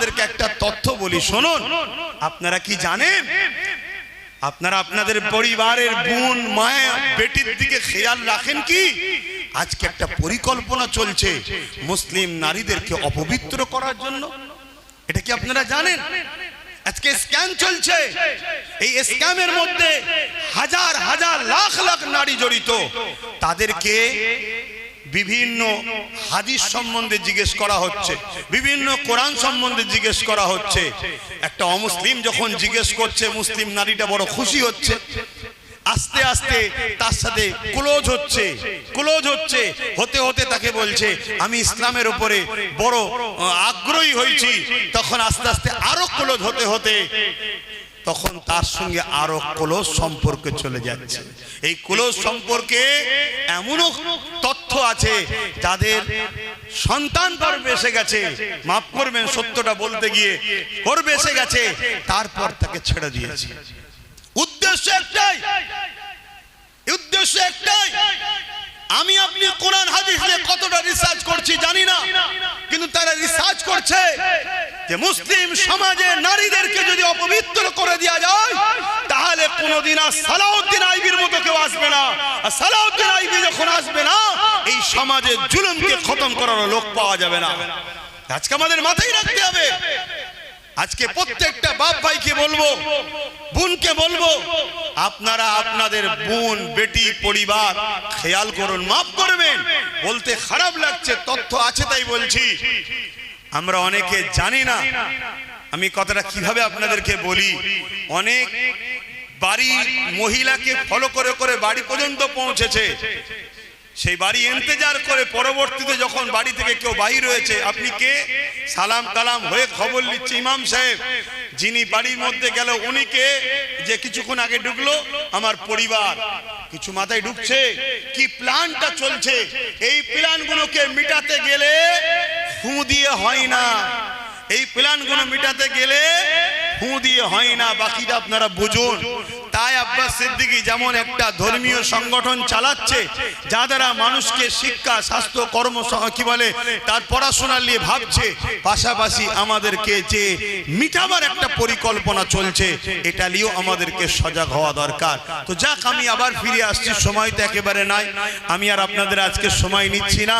আপনাদেরকে একটা তথ্য বলি, শুনুন। আপনারা কি জানেন? আপনারা আপনাদের পরিবারের বোন, মায়ের বেটির দিকে খেয়াল রাখেন কি? আজকে একটা পরিকল্পনা চলছে মুসলিম নারীদেরকে অপবিত্র করার জন্য। এটা কি আপনারা জানেন? আজকে স্ক্যাম চলছে। এই স্ক্যামের মধ্যে হাজার হাজার, লাখ লাখ নারী জড়িত। তাদেরকে বিভিন্ন হাদিস সম্বন্ধে জিজ্ঞেস করা হচ্ছে, বিভিন্ন কোরআন সম্বন্ধে জিজ্ঞেস করা হচ্ছে। একটা অমুসলিম যখন জিজ্ঞেস করছে, মুসলিম নারীটা বড় খুশি হচ্ছে, আস্তে আস্তে তার সাথে ক্লোজ হচ্ছে ক্লোজ হচ্ছে, হতে হতে তাকে বলছে, আমি ইসলামের উপরে বড় আগ্রহী হয়েছি। তখন আস্তে আস্তে আরও ক্লোজ হতে হতে তখন তার সঙ্গে আরও ক্লোজ সম্পর্কে চলে যাচ্ছে। এই ক্লোজ সম্পর্কে এমনও তথ্য আছে যাদের সন্তান গর্বে এসে গেছে। মাফ করবেন সত্যটা বলতে গিয়ে গর্বে এসে গেছে, তারপর তাকে ছেড়ে দিয়েছে। উদ্দেশ্য একটাই উদ্দেশ্য একটাই, আমি আপনি কোরআন হাদিস নিয়ে কতটা রিসার্চ করছি জানি না, কিন্তু তারা রিসার্চ করছে যে মুসলিম সমাজে নারীদেরকে যদি অপবিত্র করে দেওয়া যায়, তাহলে কোনোদিন আর সালাউদ্দিন আইবির মতো কেউ আসবে না। আর সালাউদ্দিন আইবি যখন আসবে না, এই সমাজে জুলুমকে খতম করার লোক পাওয়া যাবে না। আজকে আমাদের মাথায় রাখতে হবে। আজকে প্রত্যেকটা বাপ ভাইকে বলব, বোনকে বলব, আপনারা আপনাদের বোন, বেটি, পরিবার খেয়াল করুন, মাফ করবেন। বলতে খারাপ লাগছে, তথ্য আছে তাই বলছি। আমরা অনেকে জানি না। আমি কথাটা কীভাবে আপনাদেরকে বলি? অনেক বাড়ির মহিলাকে ফলো করে করে বাড়ি পর্যন্ত পৌঁছেছে। সেই বাড়ি ইন্তজার করে পরবর্তীতে যখন বাড়ি থেকে কেউ বাহির হয়েছে, আপনি কে? সালাম কালাম হয়ে খবর নিচ্ছে ইমাম সাহেব। যিনি বাড়ির মধ্যে গেল, উনি কে? যে কিছুক্ষণ আগে ঢুকলো আমার পরিবার। কিছু মাথায় ঢুকছে, কি প্ল্যানটা চলছে? এই প্ল্যানগুলোকে মিটাতে গেলে দিয়ে হয় না। এই প্ল্যানগুলো মেটাতে গেলে ফু দিয়ে হয় না বাকিটা আপনারা বুঝুন। তাই আব্বাস সিদ্দিকী যেমন একটা ধর্মীয় সংগঠন চালাচ্ছে, যা দ্বারা মানুষকে শিক্ষা, স্বাস্থ্য, কর্ম কি বলে, তার পড়াশোনা নিয়ে ভাবছে। পাশাপাশি আমাদেরকে যে মিটাবার একটা পরিকল্পনা চলছে, এটা নিয়েও আমাদেরকে সজাগ হওয়া দরকার। তো যাক, আমি আবার ফিরে আসছি, সময় তো একেবারে নাই। আমি আর আপনাদের আজকে সময় নিচ্ছি না।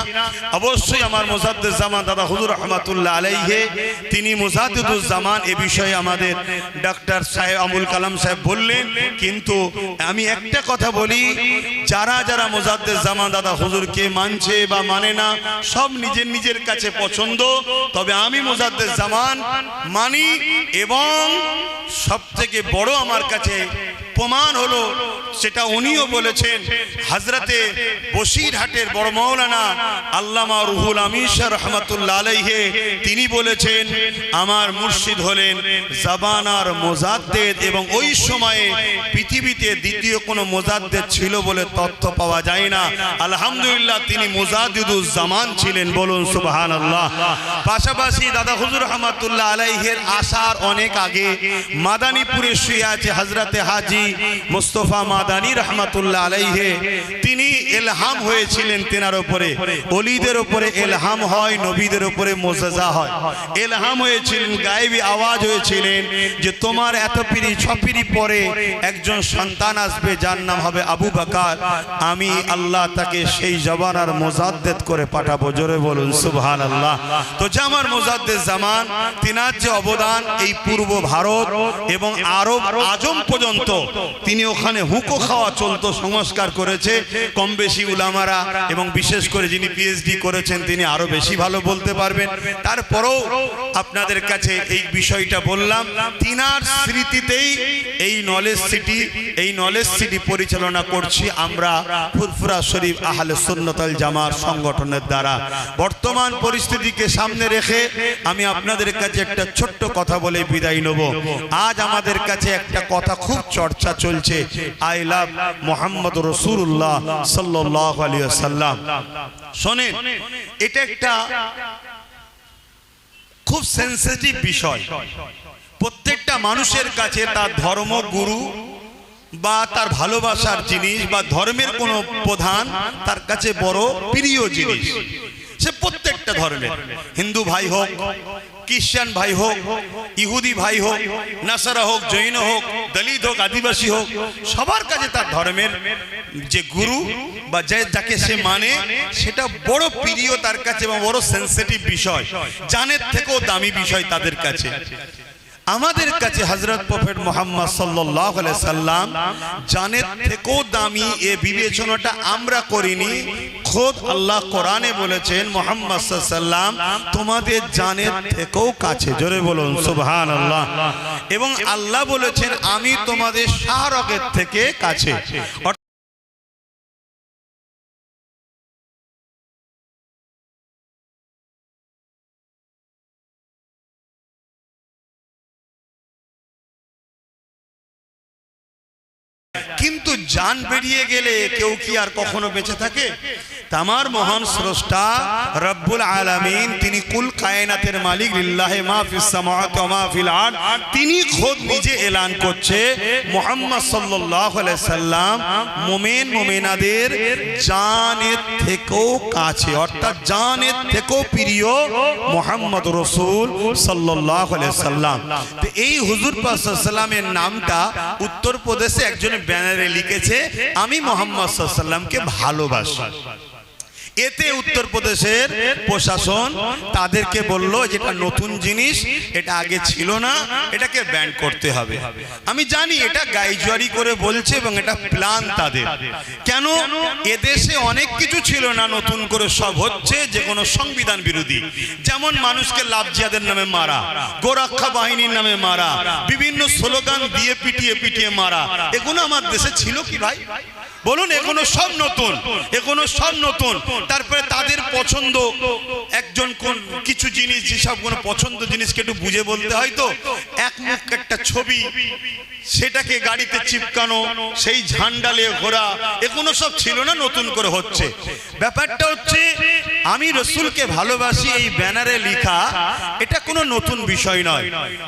অবশ্যই আমার মোজাদ্দুজ্জামান দাদা হুজুর রহমাতুল্লাহ আলাইহে, তিনি মোজাদ্দুজ্জামান এ বিষয়ে আমাদের ডক্টর সাহেব আমুল কালাম সাহেব বললেন কিন্তু আমি একটা কথা বলি যারা যারা মোজাদ্দের জামা দাদা হুজুরকে মানছে বা মানে না সব নিজের নিজের কাছে পছন্দ। তবে আমি মোজাদ্দের জামান মানি এবং সব থেকে বড় আমার কাছে প্রমাণ হলো সেটা উনিও বলেছেন। হাজরাতে বসিরহাটের বড় মৌলানা আল্লামা রুহুল আমিশা রহমতুল্লাহ আলাইহে তিনি বলেছেন আমার মুর্শিদ হলেন জাবানার মোজাদ্দেদ এবং ওই সময়ে পৃথিবীতে দ্বিতীয় কোনো মোজাদ্দেদ ছিল বলে তথ্য পাওয়া যায় না। আলহামদুলিল্লাহ তিনি মোজাদ্দিদুজ জামান ছিলেন বলুন সুবহান আল্লাহ পাশাপাশি দাদা হুজুর রহমতুল্লাহ আলাইহের আসার অনেক আগে মাদানীপুরে শুয়ে আছে হজরতে হাজি মুস্তফা মাদানী রহমতুল্লাহ আলাইহে, তিনি এলহাম হয়েছিলেন তেনার উপরে। অলিদের উপরে এলহাম হয়, নবীদের উপরে মোজাজা হয়। এলহাম হয়েছিলেন, গায়েবী আওয়াজ হয়েছিলেন যে তোমার এত পিড়ি ছ পরে একজন সন্তান আসবে, যার নাম হবে আবু বাকার। আমি আল্লাহ তাকে সেই জবানার মোজাদ্দেদ করে পাঠাবো, জোরে বলুন সুবহান আল্লাহ তো জামার মোজাদ্দেদ জামান, তিনার যে অবদান এই পূর্ব ভারত এবং আরব আজম পর্যন্ত তিনি ওখানে হুঁকো খাওয়া চলতো, সংস্কার করেছে কম বেশি উলামারা এবং বিশেষ করে যিনি পিএইচডি করেছেন, তিনি আরও বেশি ভালো বলতে পারবেন। তারপরেও আপনাদের কাছে এই বিষয়টা বললাম, তিনার স্মৃতিতেই এই নলেজ সিটি এই নলেজ সিটি পরিচালনা করছি আমরা ফুরফুরা শরীফ আহলে সুন্নতাল জামার সংগঠনের দ্বারা। বর্তমান পরিস্থিতিকে সামনে রেখে আমি আপনাদের কাছে একটা ছোট্ট কথা বলে বিদায় নেব। আজ আমাদের কাছে একটা কথা খুব চর্চা চলছে। আই লাভ মোহাম্মদ রসুল্লাহ সাল্লাম শোনেন, এটা একটা খুব সেন্সিটিভ বিষয়। প্রত্যেকটা মানুষের কাছে তার ধর্মগুরু বা তার ভালোবাসার জিনিস বা ধর্মের কোনো প্রধান তার কাছে বড় প্রিয় জিনিস। সে প্রত্যেকটা ধর্মের। হিন্দু ভাই হোক খ্রিস্টান ভাই হোক, ইহুদি ভাই হোক, নাসারা হোক, জৈন হোক, দলিত হোক, আদিবাসী হোক, সবার কাছে তার ধর্মের যে গুরু বা যে যাকে সে মানে সেটা বড় প্রিয় তার কাছে এবং বড় সেন্সিটিভ বিষয়। জানের থেকেও দামি বিষয় তাদের কাছে। আমাদের কাছে হজরত প্রফেট মোহাম্মদ সাল্লাম, জানের থেকেও দামি এ বিবেচনাটা আমরা করিনি। খোদ আল্লাহ কোরআনে বলেছেন, মোহাম্মদ সাল্লাম, তোমাদের জানের থেকেও কাছে। জোরে বলুন সুবহান আল্লাহ এবং আল্লাহ বলেছেন, আমি তোমাদের শাহরগের থেকে কাছে। জান বেরিয়ে গেলে কেউ কি আর কখনো বেঁচে থাকে? তামার মহান স্রষ্টা রব্বুল আলামিন তিনি কুল কায়নাতের মালিক লিল্লাহি মা ফিস সামাওয়াতি ওয়া মা ফিল আরদ। তিনি খোদ নিজে এলান করছে মুহাম্মদ সাল্লাল্লাহু আলাইহি সাল্লাম মুমিন মুমিনাদের জানের থেকেও কাছে অর্থাৎ জানের থেকেও প্রিয় মুহাম্মদ রাসূল সাল্লাল্লাহু আলাইহি সাল্লাম। তো এই হুজুর পাক সাল্লামের নামটা উত্তরপ্রদেশে একজন ব্যানারে লিখেছে আমি মোহাম্মদ সাল্লামকে ভালোবাসি। এতে উত্তরপ্রদেশের প্রশাসন তাদেরকে বলল যেটা নতুন জিনিস, এটা আগে ছিল না, এটাকে ব্যান করতে হবে। আমি জানি এটা গাইজুয়ারি করে বলছে এবং এটা প্ল্যান তাদের। কেন? এদেশে অনেক কিছু ছিল না নতুন করে, সব হচ্ছে যে কোনো সংবিধান বিরোধী। যেমন মানুষকে লাভজিয়াদের নামে মারা, গোরক্ষা বাহিনীর নামে মারা, বিভিন্ন স্লোগান দিয়ে পিটিয়ে পিটিয়ে মারা। এগুলো আমার দেশে ছিল কি ভাই? বলুন এগুলো সব নতুন এগুলো সব নতুন। তারপরে তাদের পছন্দ, একজন কোন কিছু জিনিস, যেসব কোনো পছন্দ জিনিসকে একটু বুঝে বলতে হয় তো? এক একটা ছবি সেটাকে গাড়িতে চিপকানো, সেই ঝান্ডালে ঘোরা, এগুলো সব ছিল না নতুন করে হচ্ছে। ব্যাপারটা হচ্ছে, আমি রসুলকে ভালোবাসি এই ব্যানারে লেখা, এটা কোনো নতুন বিষয় নয়।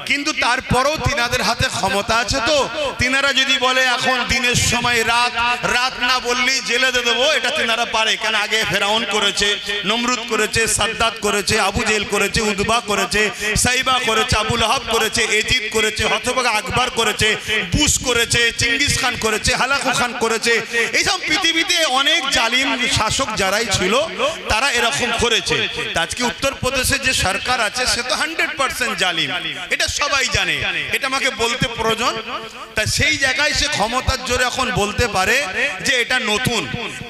কিন্তু তারপরেও তিনাদের হাতে ক্ষমতা আছে তো। তিনারা যদি বলে, এখন দিনের সময় রাত রাত না বললেই জেলে দেবো, এটা তিনারা পারে। কেন? আগে ফেরাউন করেছে, নমরুদ করেছে, সাদ্দাত করেছে, আবু জেল করেছে, উদ্বা করেছে, সাইবা করেছে, আবুল আহাব করেছে, এজিদ করেছে হতবাগ আকবর করেছে বুশ করেছে চিঙ্গিস খান করেছে হালাকু খান করেছে। এইসব পৃথিবীতে অনেক জালিম শাসক যারাই ছিল তারা এরকম করেছে। আজকে উত্তরপ্রদেশে যে সরকার আছে সে তো হান্ড্রেড পার্সেন্ট জালিম। এটা সবাই জানে। এটা আমাকে বলতে প্রয়োজন। তা সেই জায়গায় সে ক্ষমতার জোরে এখন বলতে পারে যে এটা নতুন।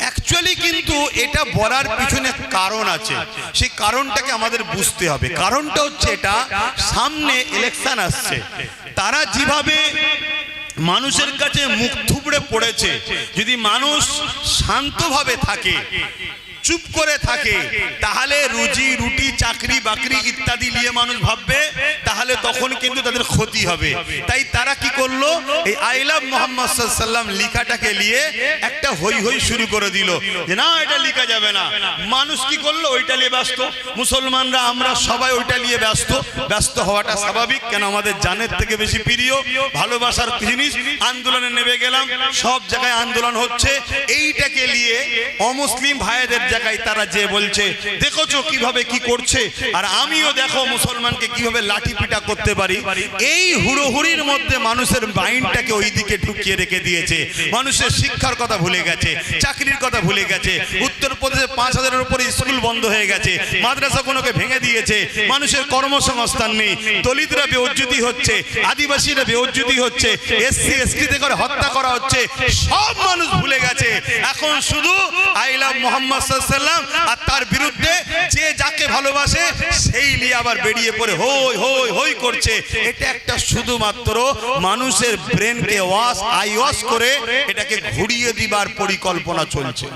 অ্যাকচুয়ালি কিন্তু এটা বলার পিছনে কারণ আছে। সেই কারণটাকে আমাদের বুঝতে হবে। কারণটা হচ্ছে এটা সামনে ইলেকশন আসছে। তারা যেভাবে মানুষের কাছে মুখ থুবড়ে পড়েছে। যদি মানুষ শান্তভাবে থাকে চুপ করে থাকে। তাহলে রুজি রুটি চাকরি বাকরি ইত্যাদি নিয়ে মানুষ ভাববে তাহলে তখন কিন্তু তাদের ক্ষতি হবে। তাই তারা কি করল? এই আই লাভ মোহাম্মদ সাল্লাম লিখাটাকে নিয়ে একটা হই হই শুরু করে দিল। যে না এটা লিখা যাবে না। মানুষ কি করল? ওইটা নিয়ে ব্যস্ত। মুসলমানরা আমরা সবাই ওইটা নিয়ে ব্যস্ত। ব্যস্ত। হওয়াটা স্বাভাবিক। কেন আমাদের জানের থেকে বেশি প্রিয় ভালোবাসার জিনিস আন্দোলনে নেমে গেলাম। সব জায়গায় আন্দোলন হচ্ছে। এইটাকে নিয়ে অমুসলিম ভাইদের জায়গায় তারা যে বলছে, দেখোছো কীভাবে কি করছে? আর আমিও দেখো মুসলমানকে কীভাবে লাঠি পিটা করতে পারি? এই হুড়োহুড়ির মধ্যে মানুষের মাইন্ডটাকে ওই দিকে ঢুকিয়ে রেখে দিয়েছে। মানুষের শিক্ষার কথা ভুলে গেছে, চাকরির কথা ভুলে গেছে, উত্তরপ্রদেশে পাঁচ হাজারের উপরে স্কুল বন্ধ হয়ে গেছে, মাদ্রাসাগুলোকে ভেঙে দিয়েছে, মানুষের কর্মসংস্থান নেই, দলিতরা বেউজ্জুতি হচ্ছে, আদিবাসীরা বেউজ্জুতি হচ্ছে, এসসি এসটিতে করে হত্যা করা হচ্ছে, সব মানুষ ভুলে গেছে। এখন শুধু আই লাভ মোহাম্মদ সাল্লাম, আর তার বিরুদ্ধে যে যাকে ভালোবাসে, সেই নিয়ে আবার বেরিয়ে পড়ে, হই হই হই করছে। এটা একটা শুধুমাত্র মানুষের ব্রেনকে ওয়াশ, আই ওয়াশ করে এটাকে ঘুরিয়ে দিবার পরিকল্পনা চলছে।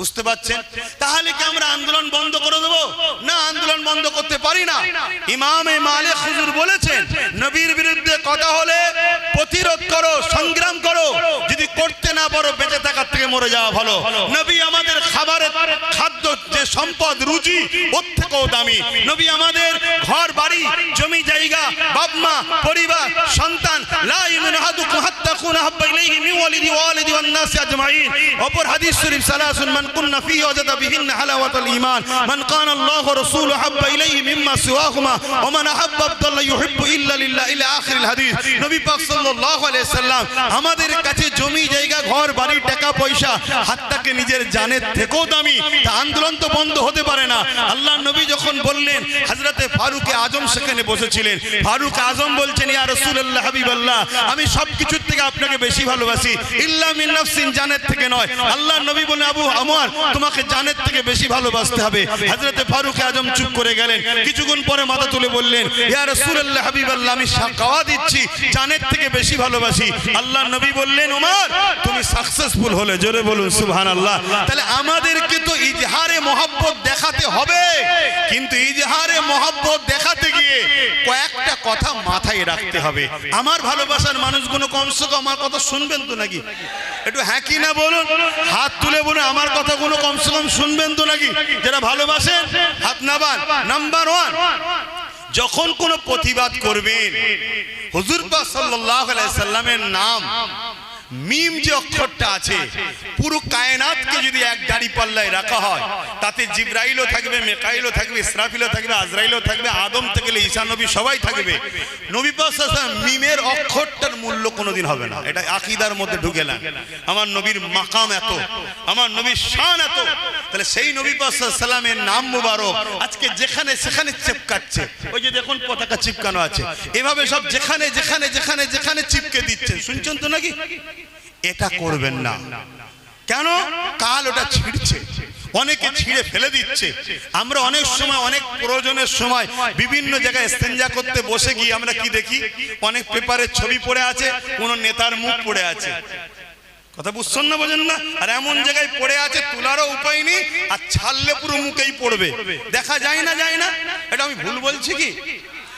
বুঝতে পারছেন? তাহলে কি আমরা আন্দোলন বন্ধ করে দেবো? না, আন্দোলন বন্ধ করতে পারি না। ইমামে মালিক হুজুর বলেছেন, নবীর বিরুদ্ধে কথা মরে যাওয়া ভালো। নবী আমাদের খাবারের খাদ্য যে সম্পদ রুচি ওর থেকেও দামি। নবী আমাদের ঘর, বাড়ি, জমি, জায়গা, বাপ, মা, পরিবার, সন্তান আমাদের কাছে জমি, জায়গা, ঘর, বাড়ি, টাকা, পয়সা হাতটাকে নিজের জানের থেকেও দামি। তা আন্দোলন বন্ধ হতে পারে না। আল্লাহ নবী যখন বললেন, হযরতে ফারুকে আজম সেখানে বসেছিলেন। ফারুক আজম বলছেন, ইয়া রাসূলুল্লাহ, হাবিবাল্লাহ, আমি সব কিছুর থেকে আপনাকে বেশি ভালোবাসি। ইল্লা মিন নাফসিন, জানের থেকে নয়। আল্লাহ নবী বলে আবু আমার, তোমাকে জানের থেকে বেশি ভালোবাসতে হবে। হযরতে ফারুক আজম চুপ করে গেলেন। কিছুক্ষণ পরে মাথা তুলে বললেন, ইয়া রাসূলুল্লাহ, হাবিবাল্লাহ, আমি সাকাওয়া দিচ্ছি, জানের থেকে বেশি ভালোবাসি। আল্লাহ নবী বললেন ওমর তুমি সাকসেসফুল হলে। জোরে বলুন, সুবহানাল্লাহ। তাহলে আমাদেরকে তো ইজহারে মহব্বত দেখাতে হবে। কিন্তু ইজহারে মহব্বত দেখাতে গিয়ে কয়েকটা কথা মাথায় রাখতে হবে। আমার ভালোবাসার মানুষগুলো কমসে কম আমার কথা শুনবেন তো নাকি? একটু হ্যাঁ কি না বলুন? হাত তুলে বলুন, আমার কথাগুলো কমসে কম শুনবেন তো নাকি? যারা ভালোবাসেন, হাত নাবান। নাম্বার ওয়ান যখন কোনো প্রতিবাদ করবেন, হুজুর পাক সাল্লাল্লাহু আলাইহি সাল্লামের নাম মিম যে অক্ষরটা আছে, পুরো কায়নাতকে যদি এক গাড়ি পাল্লায় রাখা হয়, তাতে জিব্রাইলও থাকবে, মেকাইলও থাকবে, ইসরাফিলও থাকবে, আজরাইলও থাকবে, আদম থেকে ঈসা নবী সবাই থাকবে। নবী সাল্লাম মিমের অক্ষরটার মূল্য কোনোদিন হবে না। এটা আকিদার মধ্যে ঢুকে না। আমার নবীর মাকাম এত, আমার নবীর শান এত। তাহলে সেই নবী সাল্লাল্লাহু নাম মুবারক আজকে যেখানে সেখানে চিপকাচ্ছে। ওই যে দেখুন পতাকা চিপকানো আছে। এভাবে সব যেখানে যেখানে যেখানে যেখানে চিপকে দিচ্ছেন শুনছেন তো নাকি? এটা করবেন না। কেন? কাল ওটা ছিঁড়ছে। অনেকে ছিঁড়ে ফেলে দিচ্ছে। আমরা অনেক সময় অনেক প্রয়োজনের সময় বিভিন্ন জায়গায় স্তেঞ্জা করতে বসে গিয়ে আমরা কি দেখি? অনেক পেপারের ছবি পড়ে আছে কোন নেতার মুখ পড়ে আছে। কথা বুঝছেন না বোঝেন না? আর এমন জায়গায় পড়ে আছে তোলারও উপায় নেই আর ছাড়লে পুরো মুখেই পড়বে। দেখা যায় না যায় না? এটা আমি ভুল বলছি কি?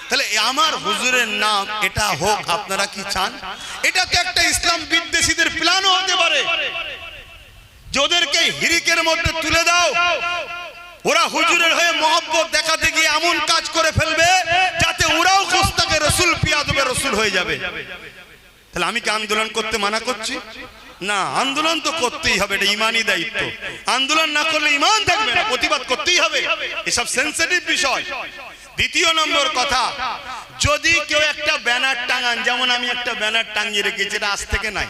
তাহলে আমার হুজুরের নাম, এটা হোক, আপনারা কি চান? এটা তো একটা ইসলাম বিদ্বেষীদের প্ল্যানও হতে পারে। যে হিরিকের মধ্যে তুলে দাও। ওরা হুজুরের হয়ে মহব্বত দেখাতে গিয়ে এমন কাজ করে ফেলবে, যাতে ওরাও কোস্তাকে রসুল পিয়াদবে রসুল হয়ে যাবে। তাহলে আমি কি আন্দোলন করতে মানা করছি? না, আন্দোলন তো করতেই হবে, এটা ইমানই দায়িত্ব। আন্দোলন না করলে ইমান থাকবে না, প্রতিবাদ করতেই হবে। এসব সেন্সিটিভ বিষয়। দ্বিতীয় নম্বর কথা, যদি কেউ একটা ব্যানার টাঙান, যেমন আমি একটা ব্যানার টাঙিয়ে রেখেছি, এটা আজ থেকে নাই।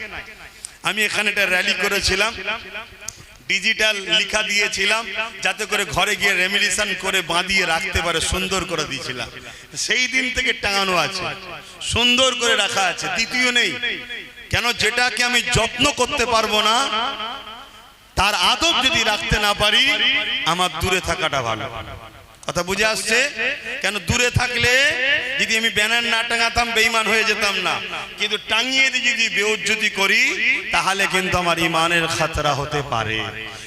আমি এখানে একটা র্যালি করেছিলাম ডিজিটাল লিখা দিয়েছিলাম, যাতে করে ঘরে গিয়ে রেমিলিশন করে বাঁধিয়ে রাখতে পারে, সুন্দর করে দিয়েছিলাম। সেই দিন থেকে টাঙানো আছে, সুন্দর করে রাখা আছে, দ্বিতীয় নেই। কেন যেটাকে আমি যত্ন করতে পারব না, তার আদব যদি রাখতে না পারি, আমার দূরে থাকাটা ভালো। কথা বুঝে আসছে? কেন দূরে থাকলে যদি আমি ব্যানার না টাঙাতাম বেইমান হয়ে যেতাম না। কিন্তু টাঙিয়ে দিয়ে যদি বেউজ্জতি করি, তাহলে কিন্তু আমার ইমানের খাতরা হতে পারে।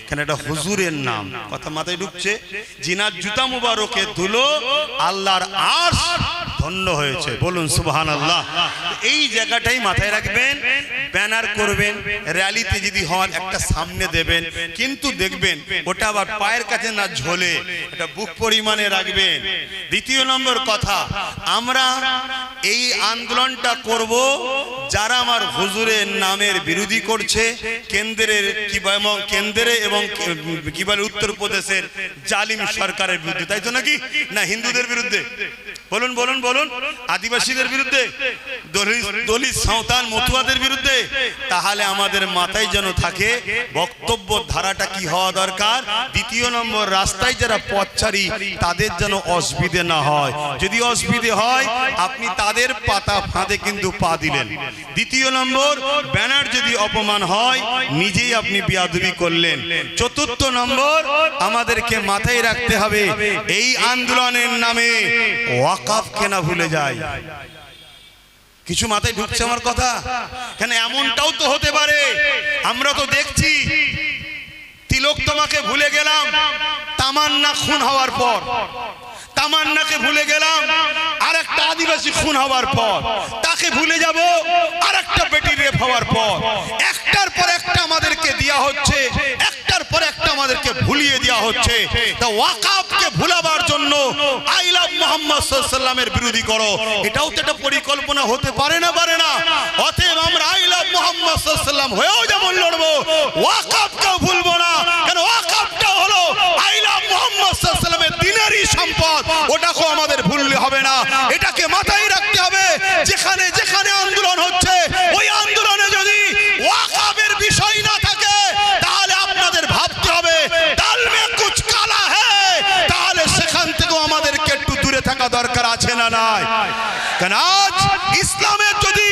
কেন এটা হুজুরের নাম? কথা মাথায় ঢুকছে? জিনার জুতা মুবারকে ধুলো আল্লাহর আশ ধন্য হয়েছে। বলুন সুবহান আল্লাহ এই জায়গাটাই মাথায় রাখবেন, ব্যানার করবেন, র্যালিতে যদি হন, একটা সামনে দেবেন। কিন্তু দেখবেন, ওটা আবার পায়ের কাছে না ঝোলে, এটা বুক পরিমাণে রাখবেন। দ্বিতীয় নম্বর কথা, আমরা এই আন্দোলনটা করব যারা আমার হুজুরের নামের বিরোধী করছে, কেন্দ্রের কেন্দ্রে এবং কি বলে উত্তরপ্রদেশের জালিম সরকারের বিরুদ্ধে। তাই তো নাকি? না, হিন্দুদের বিরুদ্ধে। বলুন বলুন বলুন। আদিবাসীদের বিরুদ্ধে দলিত সাঁওতাল মতুয়াদের বিরুদ্ধে, তাহলে আমাদের মাথায় যেন থাকে বক্তব্য ধারাটা কি হওয়া দরকার? দ্বিতীয় নম্বর, রাস্তায় যারা পথচারী, তাদের যেন অসুবিধে না হয়। যদি অসুবিধে হয়, আপনি তাদের পাতা ফাঁদে কিন্তু পা দিলেন। দ্বিতীয় নম্বর, ব্যানার যদি অপমান হয়, নিজেই আপনি বিয়াদবি করলেন। চতুর্থ নম্বর, আমাদেরকে মাথায় রাখতে হবে, এই আন্দোলনের নামে ওয়াকাফ কেনা ভুলে যায় কিছু মাথায় ঢুকছে আমার কথা? কেন এমনটাও তো হতে পারে? আমরা তো দেখছি, তিলক তোমাকে ভুলে গেলাম, তামান্না খুন হওয়ার পর। তামান্নাকে ভুলে গেলাম আর একটা আদিবাসী খুন হওয়ার পর। তাকে ভুলে যাব আর একটা বেটি রেপ হওয়ার পর। একটার পর একটা আমাদেরকে দেওয়া হচ্ছে একটার একটার পর একটা আমাদেরকে ভুলিয়ে দেওয়া হচ্ছে। তা ওয়াকাফকে ভুলাবার জন্য আই লাভ মোহাম্মদ সাল্লামের বিরোধী করো। এটাও তো একটা পরিকল্পনা, হতে পারে না পারে না। অতএব আমরা আই লাভ মোহাম্মদ সাল্লাম হয়েও যেমন লড়বো ওয়াকাফকেও ভুলবো না। কেন ওয়াকাফটা হলো আই লাভ মোহাম্মদ সাল্লামের দিনেরই সম্পদ। ওটাকেও আমাদের ভুললে হবে না। এটাকে মাথায় রাখতে হবে। যেখানে যেখানে আন্দোলন হচ্ছে আছে না নাই। কেন আজ ইসলামের যদি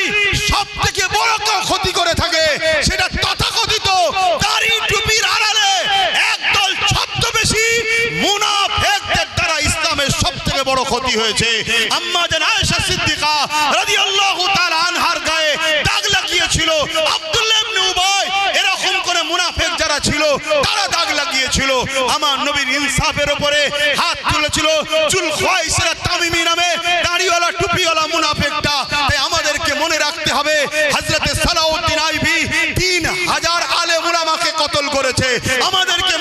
সব থেকে বড় ক্ষতি করে থাকে, সেটা তথাকথিত দাড়ি টুপির আড়ালে একদল মুনাফেকদের দ্বারা ইসলামের সব থেকে বড় ক্ষতি হয়েছে। আম্মা জান আয়েশা সিদ্দিকা রাদিয়াল্লাহু তাআলা আনহার গায়ে দাগ লাগিয়েছিল ইবনে উবাই এরকম করে মুনাফিক যারা ছিল, তারা দাগ লাগিয়েছিল। আমার নবীর ইনসাফের উপরে হাত তুলেছিল, চুল খোয়াইসরা তামিমি আমাদেরকে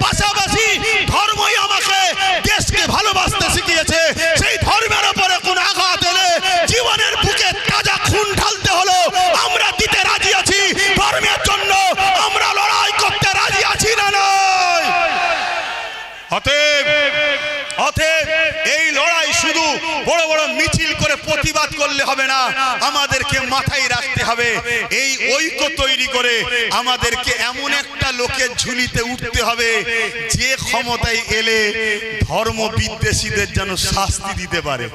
Passei হবে। এই ঐক্য তৈরি করে আমাদেরকে এমন একটা লোকের ঝুলিতে উঠতে হবে যে ক্ষমতায় এলে ধর্ম বিদ্বেষীদের যেন শাস্তি দিতে পারে।